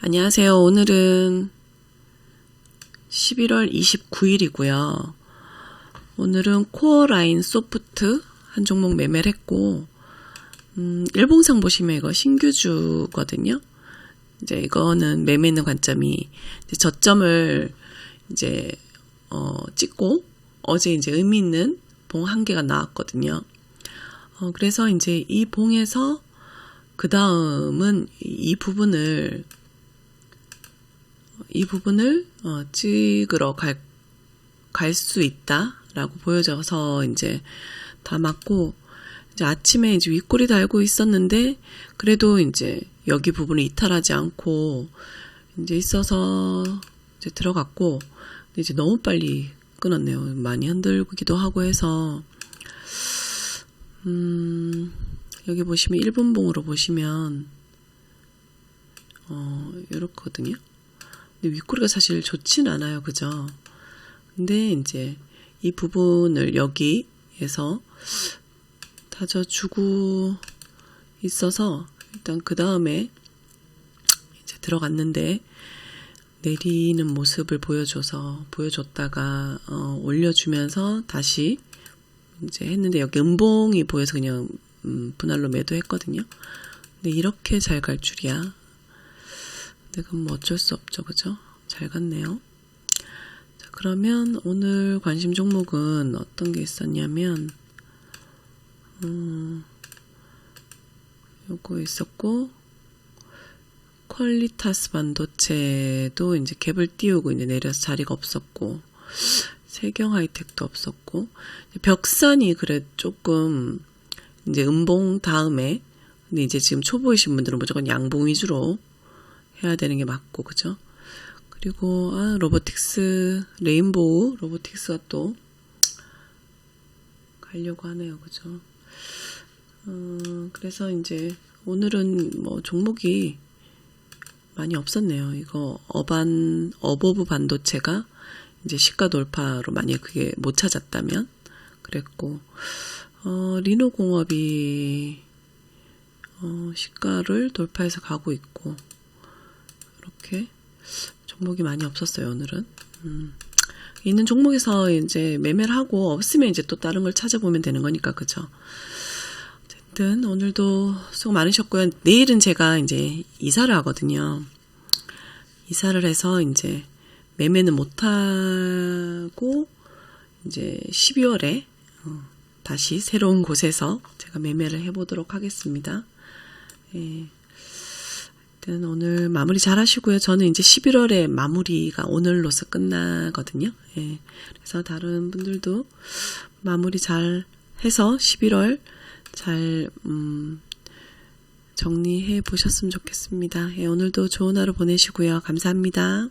안녕하세요. 오늘은 11월 29일이고요. 오늘은 코어 라인 소프트 한 종목 매매를 했고, 음, 일봉상 보시면 이거 신규주거든요. 이제 이거는 매매 있는 관점이 이제 저점을 이제 어, 찍고 어제 이제 의미 있는 봉 한 개가 나왔거든요. 어, 그래서 이제 이 봉에서 그 다음은 이 부분을 이 부분을 어, 찍으러 갈 갈 수 있다라고 보여져서 이제 담았고 이제 아침에 이제 윗골이 달고 있었는데 그래도 이제 여기 부분을 이탈하지 않고 이제 있어서 이제 들어갔고 이제 너무 빨리 끊었네요. 많이 흔들기도 하고 해서 음 여기 보시면 1분 봉으로 보시면 어 이렇거든요. 근데 윗꼬리가 사실 좋진 않아요. 그죠? 근데 이제 이 부분을 여기에서 다져주고 있어서 일단 그 다음에 이제 들어갔는데 내리는 모습을 보여줘서 보여줬다가 어, 올려주면서 다시 이제 했는데 여기 음봉이 보여서 그냥 음, 분할로 매도했거든요. 근데 이렇게 잘 갈 줄이야. 근데 그건 뭐 어쩔 수 없죠, 그죠? 잘 갔네요. 자, 그러면 오늘 관심 종목은 어떤 게 있었냐면 음, 요거 있었고 퀄리타스 반도체도 이제 갭을 띄우고 이제 내려서 자리가 없었고 세경 하이텍도 없었고 벽산이 그래 조금 이제 음봉 다음에 근데 이제 지금 초보이신 분들은 무조건 양봉 위주로 해야 되는 게 맞고 그죠? 그리고 아 로보틱스 레인보우 로보틱스가 또 가려고 하네요 그죠? 어, 그래서 이제 오늘은 뭐 종목이 많이 없었네요. 이거 어반 어버브 반도체가 이제 시가 돌파로 만약에 그게 못 찾았다면 그랬고 어, 리노공업이 어, 시가를 돌파해서 가고 있고 이렇게 종목이 많이 없었어요 오늘은. 음. 있는 종목에서 이제 매매를 하고 없으면 이제 또 다른 걸 찾아보면 되는 거니까 그죠. 어쨌든 오늘도 수고 많으셨고요. 내일은 제가 이제 이사를 하거든요. 이사를 해서 이제 매매는 못 하고 이제 12월에 어, 다시 새로운 곳에서 제가 매매를 해보도록 하겠습니다. 예. 일단 오늘 마무리 잘 하시고요. 저는 이제 11월에 마무리가 오늘로서 끝나거든요. 예. 그래서 다른 분들도 마무리 잘 해서 11월 잘, 음, 정리해 보셨으면 좋겠습니다. 예, 오늘도 좋은 하루 보내시고요. 감사합니다.